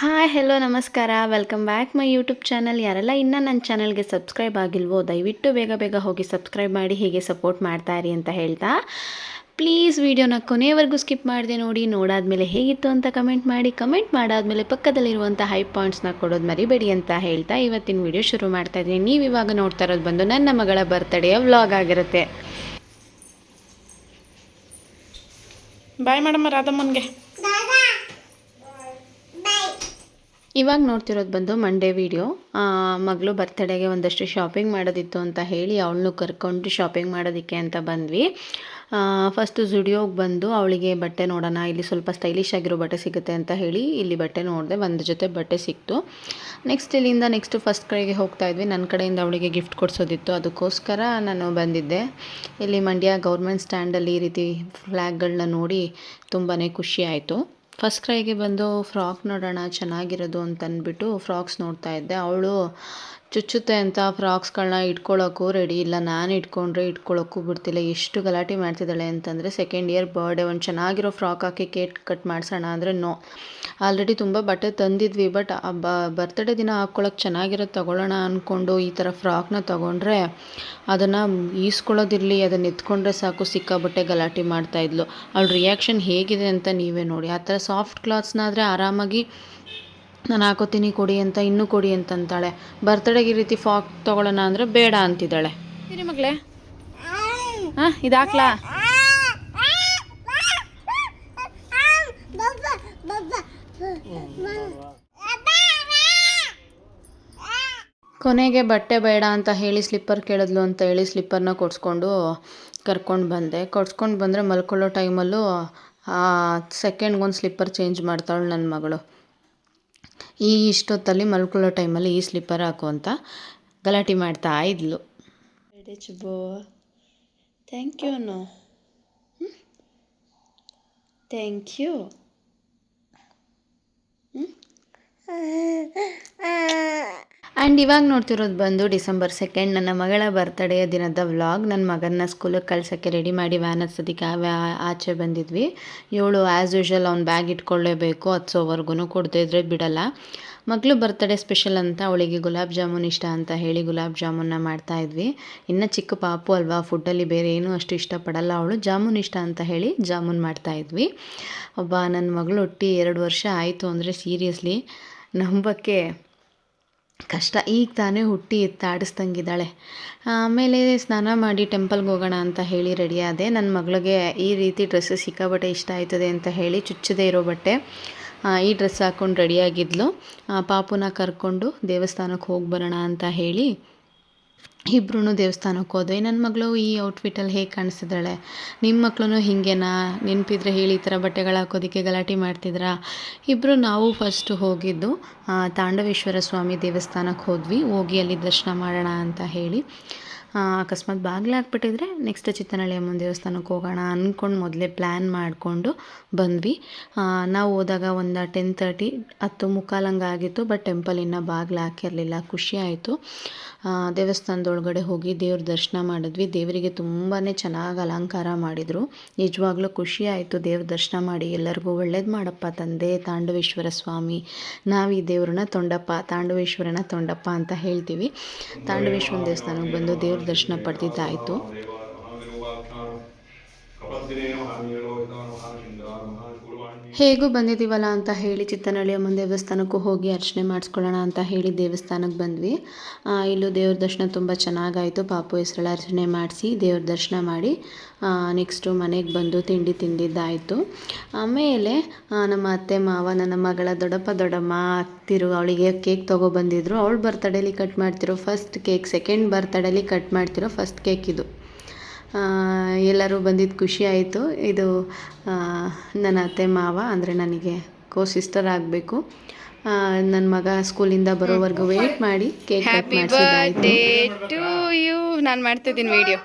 Hi hello ನಮಸ್ಕಾರ. Welcome back my YouTube channel ಯಾರೆಲ್ಲ ಇನ್ನೂ ನನ್ನ ಚಾನಲ್ಗೆ ಸಬ್ಸ್ಕ್ರೈಬ್ ಆಗಿಲ್ವೋ ದಯವಿಟ್ಟು ಬೇಗ ಬೇಗ ಹೋಗಿ ಸಬ್ಸ್ಕ್ರೈಬ್ ಮಾಡಿ ಹೀಗೆ ಸಪೋರ್ಟ್ ಮಾಡ್ತಾ ಇರಿ ಅಂತ ಹೇಳ್ತಾ. ಪ್ಲೀಸ್ ವಿಡಿಯೋನ ಕೊನೆಯವರೆಗೂ ಸ್ಕಿಪ್ ಮಾಡಿದೆ ನೋಡಿ ನೋಡಾದಮೇಲೆ ಹೇಗಿತ್ತು ಅಂತ ಕಮೆಂಟ್ ಮಾಡಿ ಕಮೆಂಟ್ ಮಾಡಾದಮೇಲೆ ಪಕ್ಕದಲ್ಲಿರುವಂಥ ಹೈ ಪಾಯಿಂಟ್ಸ್ನ ಕೊಡೋದು ಮರಿಬೇಡಿ ಅಂತ ಹೇಳ್ತಾ ಇವತ್ತಿನ ವಿಡಿಯೋ ಶುರು ಮಾಡ್ತಾ ಇದ್ದೀನಿ. ನೀವು ಇವಾಗ ನೋಡ್ತಾ ಇರೋದು ಬಂದು ನನ್ನ ಮಗಳ ಬರ್ತ್ಡೇಯ ವ್ಲಾಗ್ ಆಗಿರುತ್ತೆ. ಬಾಯ್ ಮೇಡಮ್ ರಾಧಮ್ಮನ್ಗೆ. ಇವಾಗ ನೋಡ್ತಿರೋದು ಬಂದು ಮಂಡೇ ವಿಡಿಯೋ ಮಗಳು ಬರ್ತಡೇಗೆ ಒಂದಷ್ಟು ಶಾಪಿಂಗ್ ಮಾಡೋದಿತ್ತು ಅಂತ ಹೇಳಿ ಅವಳನ್ನು ಕರ್ಕೊಂಡು ಶಾಪಿಂಗ್ ಮಾಡೋದಕ್ಕೆ ಅಂತ ಬಂದ್ವಿ. ಫಸ್ಟು ಜುಡಿಯೋಗೆ ಬಂದು ಅವಳಿಗೆ ಬಟ್ಟೆ ನೋಡೋಣ, ಇಲ್ಲಿ ಸ್ವಲ್ಪ ಸ್ಟೈಲಿಶ್ ಆಗಿರೋ ಬಟ್ಟೆ ಸಿಗುತ್ತೆ ಅಂತ ಹೇಳಿ ಇಲ್ಲಿ ಬಟ್ಟೆ ನೋಡಿದೆ, ಒಂದು ಜೊತೆ ಬಟ್ಟೆ ಸಿಕ್ತು. ನೆಕ್ಸ್ಟ್ ಇಲ್ಲಿಂದ ನೆಕ್ಸ್ಟ್ ಫಸ್ಟ್ ಕಡೆಗೆ ಹೋಗ್ತಾ ಇದ್ವಿ. ನನ್ನ ಕಡೆಯಿಂದ ಅವಳಿಗೆ ಗಿಫ್ಟ್ ಕೊಡಿಸೋದಿತ್ತು. ಅದಕ್ಕೋಸ್ಕರ ನಾನು ಬಂದಿದ್ದೆ. ಇಲ್ಲಿ ಮಂಡ್ಯ ಗೌರ್ಮೆಂಟ್ ಸ್ಟ್ಯಾಂಡಲ್ಲಿ ಈ ರೀತಿ ಫ್ಲ್ಯಾಗ್ಗಳನ್ನ ನೋಡಿ ತುಂಬಾ ಖುಷಿ ಆಯಿತು. ಫಸ್ಟ್ ಕ್ರೈಗೆ ಬಂದು ಫ್ರಾಕ್ ನೋಡೋಣ ಚೆನ್ನಾಗಿರೋದು ಅಂತ ಅಂದ್ಬಿಟ್ಟು ಫ್ರಾಕ್ಸ್ ನೋಡ್ತಾ ಇದ್ದೆ. ಅವಳು ಚುಚ್ಚುತ್ತೆ ಅಂತ ಫ್ರಾಕ್ಸ್ಗಳನ್ನ ಇಟ್ಕೊಳ್ಳೋಕ್ಕೂ ರೆಡಿ ಇಲ್ಲ. ನಾನು ಇಟ್ಕೊಂಡ್ರೆ ಇಟ್ಕೊಳ್ಳೋಕ್ಕೂ ಬಿಡ್ತಿಲ್ಲ. ಎಷ್ಟು ಗಲಾಟೆ ಮಾಡ್ತಿದ್ದಾಳೆ ಅಂತಂದರೆ ಸೆಕೆಂಡ್ ಇಯರ್ ಬರ್ಡೇ ಒಂದು ಚೆನ್ನಾಗಿರೋ ಫ್ರಾಕ್ ಹಾಕಿ ಕೇಕ್ ಕಟ್ ಮಾಡಿಸೋಣ ಅಂದರೆ ನೋ ಆಲ್ರೆಡಿ ತುಂಬ ಬಟ್ಟೆ ತಂದಿದ್ವಿ ಬಟ್ ಬರ್ತ್ಡೇ ದಿನ ಹಾಕ್ಕೊಳ್ಳೋಕೆ ಚೆನ್ನಾಗಿರೋದು ತೊಗೊಳ್ಳೋಣ ಅಂದ್ಕೊಂಡು ಈ ಥರ ಫ್ರಾಕ್ನ ತೊಗೊಂಡ್ರೆ ಅದನ್ನು ಈಸ್ಕೊಳ್ಳೋದಿರಲಿ, ಅದನ್ನು ಎತ್ಕೊಂಡ್ರೆ ಸಾಕು ಸಿಕ್ಕಾಬಟ್ಟೆ ಗಲಾಟೆ ಮಾಡ್ತಾಯಿದ್ಲು ಅವಳ ರಿಯಾಕ್ಷನ್ ಹೇಗಿದೆ ಅಂತ ನೀವೇ ನೋಡಿ. ಆ ಥರ ಸಾಫ್ಟ್ ಕ್ಲಾತ್ಸ್ನಾದರೆ ಆರಾಮಾಗಿ ನಾನು ಹಾಕೋತೀನಿ ಕೊಡಿ ಅಂತ ಇನ್ನೂ ಕೊಡಿ ಅಂತ ಅಂತಾಳೆ ಬರ್ತಡೇಗೆ ಈ ರೀತಿ ಫಾಕ್ ತೊಗೊಳ್ಳೋಣ ಅಂದರೆ ಬೇಡ ಅಂತಿದ್ದಾಳೆ. ಸರಿ ಮಗಳೇ. ಹಾಂ ಇದು ಹಾಕ್ಲಾ? ಕೊನೆಗೆ ಬಟ್ಟೆ ಬೇಡ ಅಂತ ಹೇಳಿ ಸ್ಲಿಪ್ಪರ್ ಕೇಳಿದ್ಲು ಅಂತ ಹೇಳಿ ಸ್ಲಿಪ್ಪರ್ನ ಕೊಡಿಸ್ಕೊಂಡು ಕರ್ಕೊಂಡು ಬಂದೆ. ಕೊಡ್ಸ್ಕೊಂಡು ಬಂದರೆ ಮಲ್ಕೊಳ್ಳೋ ಟೈಮಲ್ಲೂ ಸೆಕೆಂಡ್ಗೊಂದು ಸ್ಲಿಪ್ಪರ್ ಚೇಂಜ್ ಮಾಡ್ತಾಳು ನನ್ನ ಮಗಳು. ಈ ಇಷ್ಟೊತ್ತಲ್ಲಿ ಮಲ್ಕೊಳ್ಳೋ ಟೈಮಲ್ಲಿ ಈ ಸ್ಲಿಪ್ಪರ್ ಹಾಕು ಅಂತ ಗಲಾಟೆ ಮಾಡ್ತಾ ಇದ್ಲು. Thank you no thank you and ಇವಾಗ ನೋಡ್ತಿರೋದು ಬಂದು ಡಿಸೆಂಬರ್ ಸೆಕೆಂಡ್ ನನ್ನ ಮಗಳ ಬರ್ತಡೆಯ ದಿನದ ವ್ಲಾಗ್ ನನ್ನ ಮಗನ ಸ್ಕೂಲಿಗೆ ಕಳ್ಸೋಕ್ಕೆ ರೆಡಿ ಮಾಡಿ ವ್ಯಾನ್ ಹತ್ಸೋದಕ್ಕೆ ಆಚೆ ಬಂದಿದ್ವಿ. ಏಳು ಆ್ಯಸ್ ಯೂಶಲ್ ಅವ್ನು ಬ್ಯಾಗ್ ಇಟ್ಕೊಳ್ಳೇಬೇಕು ಹತ್ಸೋವರೆಗೂ ಕೊಡದೇ ಇದ್ರೆ ಬಿಡಲ್ಲ. ಮಗಳು ಬರ್ತಡೇ ಸ್ಪೆಷಲ್ ಅಂತ ಅವಳಿಗೆ ಗುಲಾಬ್ ಜಾಮೂನ್ ಇಷ್ಟ ಅಂತ ಹೇಳಿ ಗುಲಾಬ್ ಜಾಮೂನ್ನ ಮಾಡ್ತಾ ಇದ್ವಿ. ಇನ್ನು ಚಿಕ್ಕ ಪಾಪು ಅಲ್ವಾ ಫುಡ್ಡಲ್ಲಿ ಬೇರೆ ಏನೂ ಅಷ್ಟು ಇಷ್ಟಪಡಲ್ಲ ಅವಳು. ಜಾಮೂನ್ ಇಷ್ಟ ಅಂತ ಹೇಳಿ ಜಾಮೂನ್ ಮಾಡ್ತಾ ಇದ್ವಿ. ಒಬ್ಬ ನನ್ನ ಮಗಳು ಹುಟ್ಟಿ ಎರಡು ವರ್ಷ ಆಯಿತು ಅಂದರೆ ಸೀರಿಯಸ್ಲಿ ನಂಬಕ್ಕೆ ಕಷ್ಟ ಈಗ ತಾನೇ ಹುಟ್ಟಿ ಎತ್ತಾಡಿಸ್ದಂಗಿದ್ದಾಳೆ. ಆಮೇಲೆ ಸ್ನಾನ ಮಾಡಿ ಟೆಂಪಲ್ಗೆ ಹೋಗೋಣ ಅಂತ ಹೇಳಿ ರೆಡಿಯಾದೆ ನನ್ನ ಮಗಳಿಗೆ ಈ ರೀತಿ ಡ್ರೆಸ್ಸು ಸಿಕ್ಕಾಬಟ್ಟೆ ಇಷ್ಟ ಆಯ್ತದೆ ಅಂತ ಹೇಳಿ ಚುಚ್ಚದೇ ಇರೋ ಬಟ್ಟೆ ಈ ಡ್ರೆಸ್ ಹಾಕ್ಕೊಂಡು ರೆಡಿಯಾಗಿದ್ಲು ಪಾಪುನ ಕರ್ಕೊಂಡು ದೇವಸ್ಥಾನಕ್ಕೆ ಹೋಗಿ ಬರೋಣ ಅಂತ ಹೇಳಿ ಇಬ್ಬರೂ ದೇವಸ್ಥಾನಕ್ಕೆ ಹೋದ್ವಿ. ನನ್ನ ಮಗಳು ಈ ಔಟ್ಫಿಟ್ಟಲ್ಲಿ ಹೇಗೆ ಕಾಣಿಸ್ತಿದ್ದಾಳೆ? ನಿಮ್ಮ ಮಕ್ಕಳು ಹೀಗೇನಾ? ನೆನಪಿದ್ರೆ ಹೇಳಿ ಈ ಥರ ಬಟ್ಟೆಗಳು ಹಾಕೋದಕ್ಕೆ ಗಲಾಟೆ ಮಾಡ್ತಿದ್ರಾ? ಇಬ್ಬರು ನಾವು ಫಸ್ಟು ಹೋಗಿದ್ದು ತಾಂಡವೇಶ್ವರ ಸ್ವಾಮಿ ದೇವಸ್ಥಾನಕ್ಕೆ ಹೋದ್ವಿ. ಹೋಗಿ ಅಲ್ಲಿ ದರ್ಶನ ಮಾಡೋಣ ಅಂತ ಹೇಳಿ. ಅಕಸ್ಮಾತ್ ಬಾಗಿಲು ಹಾಕ್ಬಿಟ್ಟಿದ್ರೆ ನೆಕ್ಸ್ಟ್ ಚಿತ್ತನಹಳ್ಳಿ ಅಮ್ಮನ ದೇವಸ್ಥಾನಕ್ಕೆ ಹೋಗೋಣ ಅಂದ್ಕೊಂಡು ಮೊದಲೇ ಪ್ಲ್ಯಾನ್ ಮಾಡಿಕೊಂಡು ಬಂದ್ವಿ. ನಾವು ಹೋದಾಗ ಒಂದು ಟೆನ್ ತರ್ಟಿ ಹತ್ತು ಮುಕ್ಕಾಲಂಗೆ ಆಗಿತ್ತು ಬಟ್ ಟೆಂಪಲ್ ಇನ್ನೂ ಬಾಗಿಲು ಹಾಕಿರಲಿಲ್ಲ, ಖುಷಿ ಆಯಿತು. ದೇವಸ್ಥಾನದೊಳಗಡೆ ಹೋಗಿ ದೇವ್ರ ದರ್ಶನ ಮಾಡಿದ್ವಿ. ದೇವರಿಗೆ ತುಂಬಾ ಚೆನ್ನಾಗಿ ಅಲಂಕಾರ ಮಾಡಿದರು. ನಿಜವಾಗ್ಲೂ ಖುಷಿ ಆಯಿತು ದೇವ್ರ ದರ್ಶನ ಮಾಡಿ, ಎಲ್ಲರಿಗೂ ಒಳ್ಳೇದು ಮಾಡಪ್ಪ ತಂದೆ, ತಾಂಡವೇಶ್ವರ ಸ್ವಾಮಿ, ನಾವು ಈ ದೇವ್ರನ್ನ ತೊಂಡಪ್ಪ, ತಾಂಡವೇಶ್ವರನ ತೊಂಡಪ್ಪ ಅಂತ ಹೇಳ್ತೀವಿ. ತಾಂಡವೇಶ್ವರನ ದೇವಸ್ಥಾನಕ್ಕೆ ಬಂದು ದೇವ್ರ ದರ್ಶನ ಪಡೆದಿದ್ದಾಯಿತು. ಹೇಗೂ ಬಂದಿದ್ದೀವಲ್ಲ ಅಂತ ಹೇಳಿ ಚಿತ್ತನಹಳ್ಳಿ ಅಮ್ಮನ ದೇವಸ್ಥಾನಕ್ಕೂ ಹೋಗಿ ಅರ್ಚನೆ ಮಾಡಿಸ್ಕೊಳ್ಳೋಣ ಅಂತ ಹೇಳಿ ದೇವಸ್ಥಾನಕ್ಕೆ ಬಂದ್ವಿ. ಇಲ್ಲೂ ದೇವ್ರ ದರ್ಶನ ತುಂಬ ಚೆನ್ನಾಗಾಯಿತು. ಪಾಪು ಹೆಸರಳ ಅರ್ಚನೆ ಮಾಡಿಸಿ ದೇವ್ರ ದರ್ಶನ ಮಾಡಿ ನೆಕ್ಸ್ಟು ಮನೆಗೆ ಬಂದು ತಿಂಡಿ ತಿಂದಿದ್ದಾಯಿತು. ಆಮೇಲೆ ನಮ್ಮ ಅತ್ತೆ ಮಾವ, ನನ್ನ ಮಗಳ ದೊಡ್ಡಪ್ಪ, ದೊಡ್ಡಮ್ಮ, ಅತ್ತಿರು, ಅವಳಿಗೆ ಕೇಕ್ ತೊಗೊಬಂದಿದ್ರು ಅವಳು ಬರ್ತಡೇಲಿ ಕಟ್ ಮಾಡ್ತಿರೋ ಫಸ್ಟ್ ಕೇಕ್ ಸೆಕೆಂಡ್ ಬರ್ತಡೇಲಿ ಕಟ್ ಮಾಡ್ತಿರೋ ಫಸ್ಟ್ ಕೇಕ್ ಇದು. ಎಲ್ಲರೂ ಬಂದಿದ್ದು ಖುಷಿ ಆಯಿತು. ಇದು ನನ್ನ ಅತ್ತೆ ಮಾವ ಅಂದರೆ ನನಗೆ ಕೋ ಸಿಸ್ಟರ್ ಆಗಬೇಕು ನನ್ನ ಮಗ ಸ್ಕೂಲಿಂದ ಬರೋವರೆಗೂ ವೇಟ್ ಮಾಡಿ cake cut birthday to you ನಾನು ಮಾಡ್ತಿದ್ದೀನಿ video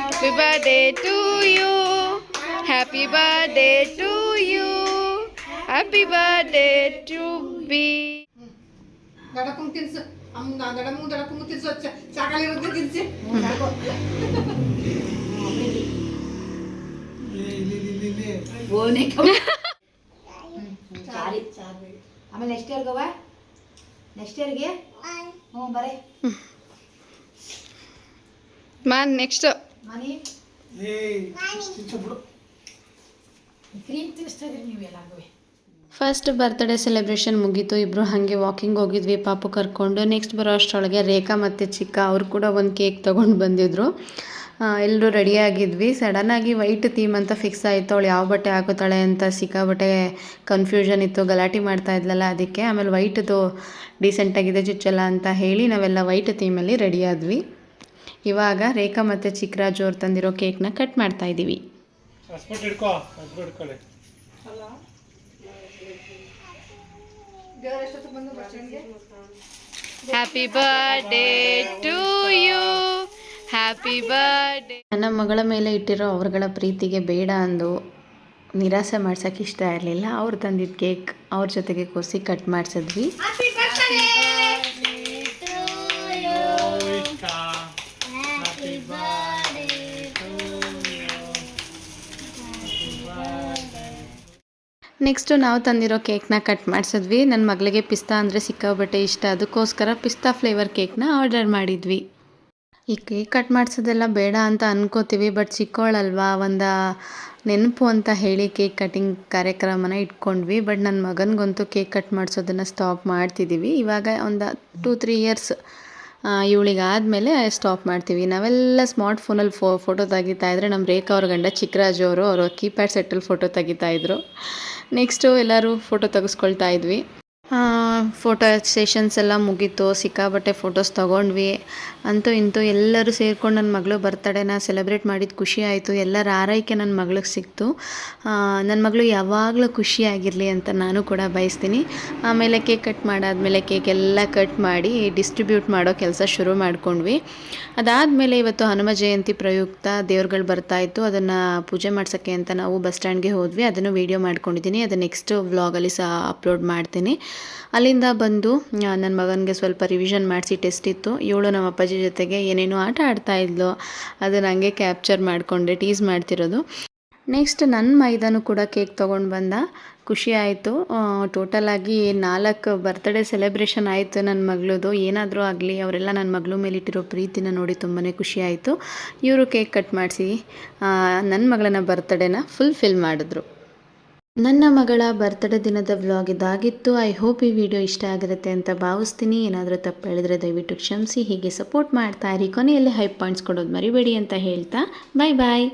happy birthday to you happy birthday to you happy birthday to B ದಡಪಂಗ್ ತಿನ್ಸು. ಅಮ್ಮ ದಡಮು ದಡಪಂಗು ತಿನ್ಸು. ಚಾಕಲಿರುತ್ತೆ ತಿನ್ಸಿ ಓನೇ ಸಾರಿ ಆಮೇಲೆ ನೆಕ್ಸ್ಟ್ ಇಯರ್ಗವ ನೆಕ್ಸ್ಟ್ ಇಯರ್ಗೆ ಹ್ಞೂ ಬರೇ ಮಾ ನೆಕ್ಸ್ಟ್ ಮನಿ ಕ್ರೀಮ್ ತಿನ್ನಿಸ್ತಾ ಇದ್ರಿ ನೀವು ಎಲ್ಲಾಗುವೆ ಫಸ್ಟ್ ಬರ್ತ್ಡೇ ಸೆಲೆಬ್ರೇಷನ್ ಮುಗೀತು. ಇಬ್ಬರು ಹಾಗೆ ವಾಕಿಂಗ್ ಹೋಗಿದ್ವಿ. ಪಾಪು ಕರ್ಕೊಂಡು ನೆಕ್ಸ್ಟ್ ಬರೋ ಅಷ್ಟರೊಳಗೆ ರೇಖಾ ಮತ್ತು ಚಿಕ್ಕ ಅವರು ಕೂಡ ಒಂದು ಕೇಕ್ ತೊಗೊಂಡು ಬಂದಿದ್ರು. ಎಲ್ಲರೂ ರೆಡಿಯಾಗಿದ್ವಿ ಸಡನ್ನಾಗಿ ವೈಟ್ ಥೀಮ್ ಅಂತ ಫಿಕ್ಸ್ ಆಯಿತು. ಅವಳು ಯಾವ ಬಟ್ಟೆ ಹಾಕೋತಾಳೆ ಅಂತ ಸಿಕ್ಕಾಬಟ್ಟೆ ಕನ್ಫ್ಯೂಷನ್ ಇತ್ತು. ಗಲಾಟೆ ಮಾಡ್ತಾ ಇದ್ಲಲ್ಲ ಅದಕ್ಕೆ. ಆಮೇಲೆ ವೈಟ್ದು ಡೀಸೆಂಟಾಗಿದೆ ಚುಚ್ಚಲ್ಲ ಅಂತ ಹೇಳಿ ನಾವೆಲ್ಲ ವೈಟ್ ಥೀಮಲ್ಲಿ ರೆಡಿಯಾದ್ವಿ ಆದ್ವಿ. ಇವಾಗ ರೇಖಾ ಮತ್ತು ಚಿಕ್ಕರಾಜು ಅವ್ರು ತಂದಿರೋ ಕೇಕ್ನ ಕಟ್ ಮಾಡ್ತಾ happy birthday to you happy birthday ನನ್ನ ಮಗಳ ಮೇಲೆ ಇಟ್ಟಿರೋ ಅವ್ರಗಳ ಪ್ರೀತಿಗೆ ಬೇಡ ಅಂದು ನಿರಾಸೆ ಮಾಡ್ಸೋಕೆ ಇಷ್ಟ ಇರಲಿಲ್ಲ. ಅವ್ರು ತಂದಿದ್ದ ಕೇಕ್ ಅವ್ರ ಜೊತೆಗೆ ಕೂಸಿ ಕಟ್ ಮಾಡಿಸಿದ್ವಿ. ನೆಕ್ಸ್ಟು ನಾವು ತಂದಿರೋ ಕೇಕ್ನ ಕಟ್ ಮಾಡಿಸಿದ್ವಿ. ನನ್ನ ಮಗಳಿಗೆ ಪಿಸ್ತಾ ಅಂದರೆ ಸಿಕ್ಕಾಬಟ್ಟೆ ಇಷ್ಟ. ಅದಕ್ಕೋಸ್ಕರ ಪಿಸ್ತಾ ಫ್ಲೇವರ್ ಕೇಕ್ನ ಆರ್ಡರ್ ಮಾಡಿದ್ವಿ. ಈ ಕೇಕ್ ಕಟ್ ಮಾಡಿಸೋದೆಲ್ಲ ಬೇಡ ಅಂತ ಅನ್ಕೋತೀವಿ ಬಟ್ ಚಿಕ್ಕವಳಲ್ವಾ ಒಂದು ನೆನಪು ಅಂತ ಹೇಳಿ ಕೇಕ್ ಕಟಿಂಗ್ ಕಾರ್ಯಕ್ರಮನ ಇಟ್ಕೊಂಡ್ವಿ ಬಟ್ ನನ್ನ ಮಗನಿಗಂತೂ ಕೇಕ್ ಕಟ್ ಮಾಡಿಸೋದನ್ನು ಸ್ಟಾಪ್ ಮಾಡ್ತಿದ್ದೀವಿ ಇವಾಗ ಒಂದು ಟೂ ತ್ರೀ ಇಯರ್ಸ್ ಇವಳಿಗೆ ಆದಮೇಲೆ ಸ್ಟಾಪ್ ಮಾಡ್ತೀವಿ. ನಾವೆಲ್ಲ ಸ್ಮಾರ್ಟ್ ಫೋನಲ್ಲಿ ಫೋ ಫೋಟೋ ತೆಗಿತಾ ಇದ್ರೆ ನಮ್ಮ ರೇಖಾ ಅವ್ರ ಗಂಡ ಚಿಕ್ಕರಾಜು ಅವರು ಅವರು ಕೀಪ್ಯಾಡ್ ಸೆಟ್ಟಲ್ಲಿ ಫೋಟೋ ತೆಗಿತಾ ಇದ್ರು. ನೆಕ್ಸ್ಟು ಎಲ್ಲರೂ ಫೋಟೋ ತೆಗೆಸ್ಕೊಳ್ತಾ ಇದ್ವಿ. ಫೋಟೋ ಸೆಷನ್ಸ್ ಎಲ್ಲ ಮುಗೀತು. ಸಿಕ್ಕಾಬಟ್ಟೆ ಫೋಟೋಸ್ ತೊಗೊಂಡ್ವಿ. ಅಂತೂ ಇಂತೂ ಎಲ್ಲರೂ ಸೇರ್ಕೊಂಡು ನನ್ನ ಮಗಳು ಬರ್ತಡೇನ ಸೆಲೆಬ್ರೇಟ್ ಮಾಡಿದ ಖುಷಿ ಆಯಿತು. ಎಲ್ಲರ ಆರೈಕೆ ನನ್ನ ಮಗಳಿಗೆ ಸಿಕ್ತು. ನನ್ನ ಮಗಳು ಯಾವಾಗಲೂ ಖುಷಿಯಾಗಿರಲಿ ಅಂತ ನಾನು ಕೂಡ ಬಯಸ್ತೀನಿ. ಆಮೇಲೆ ಕೇಕ್ ಕಟ್ ಮಾಡಾದಮೇಲೆ ಕೇಕ್ ಎಲ್ಲ ಕಟ್ ಮಾಡಿ ಡಿಸ್ಟ್ರಿಬ್ಯೂಟ್ ಮಾಡೋ ಕೆಲಸ ಶುರು ಮಾಡ್ಕೊಂಡ್ವಿ. ಅದಾದಮೇಲೆ ಇವತ್ತು ಹನುಮ ಜಯಂತಿ ಪ್ರಯುಕ್ತ ದೇವ್ರುಗಳು ಬರ್ತಾಯಿತ್ತು ಅದನ್ನು ಪೂಜೆ ಮಾಡ್ಸೋಕ್ಕೆ ಅಂತ ನಾವು ಬಸ್ ಸ್ಟ್ಯಾಂಡ್ಗೆ ಹೋದ್ವಿ. ಅದನ್ನು ವೀಡಿಯೋ ಮಾಡ್ಕೊಂಡಿದ್ದೀನಿ ಅದು ನೆಕ್ಸ್ಟ್ ವ್ಲಾಗಲ್ಲಿ ಸಹ ಅಪ್ಲೋಡ್ ಮಾಡ್ತೀನಿ. ಅಲ್ಲಿಂದ ಬಂದು ನನ್ನ ಮಗನಿಗೆ ಸ್ವಲ್ಪ ರಿವಿಷನ್ ಮಾಡಿಸಿ ಟೆಸ್ಟ್ ಇತ್ತು. ಇವಳು ನಮ್ಮ ಅಪ್ಪಾಜಿ ಜೊತೆಗೆ ಏನೇನೋ ಆಟ ಆಡ್ತಾ ಇದ್ಲು. ಅದನ್ನು ಹಂಗೆ ಕ್ಯಾಪ್ಚರ್ ಮಾಡಿಕೊಂಡೆ ಟೀಸ್ ಮಾಡ್ತಿರೋದು. ನೆಕ್ಸ್ಟ್ ನನ್ನ ಮೈದಾನು ಕೂಡ ಕೇಕ್ ತೊಗೊಂಡು ಬಂದ. ಖುಷಿ ಆಯಿತು. ಟೋಟಲಾಗಿ ನಾಲ್ಕು ಬರ್ತ್ಡೇ ಸೆಲೆಬ್ರೇಷನ್ ಆಯಿತು ನನ್ನ ಮಗಳದು. ಏನಾದರೂ ಆಗಲಿ, ಅವರೆಲ್ಲ ನನ್ನ ಮಗಳ ಮೇಲಿಟ್ಟಿರೋ ಪ್ರೀತಿನ ನೋಡಿ ತುಂಬಾ ಖುಷಿ ಆಯಿತು. ಇವರು ಕೇಕ್ ಕಟ್ ಮಾಡಿಸಿ ನನ್ನ ಮಗಳನ್ನ ಬರ್ತ್ಡೇನ ಫುಲ್ಫಿಲ್ ಮಾಡಿದ್ರು. ನನ್ನ ಮಗಳ ಬರ್ತ್ಡೇ ದಿನದ ವ್ಲಾಗ್ ಇದಾಗಿತ್ತು. ಐ ಹೋಪ್ ಈ ವಿಡಿಯೋ ಇಷ್ಟ ಆಗಿರುತ್ತೆ ಅಂತ ಭಾವಿಸ್ತೀನಿ. ಏನಾದರೂ ತಪ್ಪು ಹೇಳಿದ್ರೆ ದಯವಿಟ್ಟು ಕ್ಷಮಿಸಿ. ಹೀಗೆ ಸಪೋರ್ಟ್ ಮಾಡ್ತಾ ಇರಿ. ಕೊನೆಯಲ್ಲಿ ಹೈ ಪಾಯಿಂಟ್ಸ್ ಕೊಡೋದು ಮರಿಬೇಡಿ ಅಂತ ಹೇಳ್ತಾ ಬಾಯ್ ಬಾಯ್